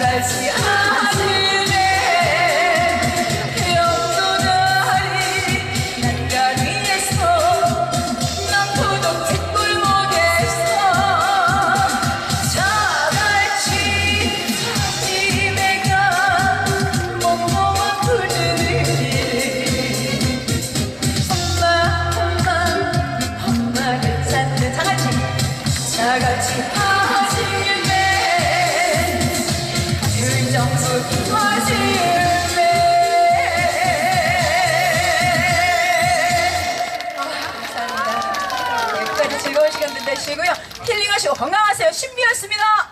날씨 하늘에 벽도다리 난간위에서 남부동 뒷골목에서 자갈치 자지매가 멍멍한 푸르니 엄마 엄마 엄마를 찾는 자갈치 자갈치 즐거운 시간 되시고요. 힐링하시고 건강하세요. 신비였습니다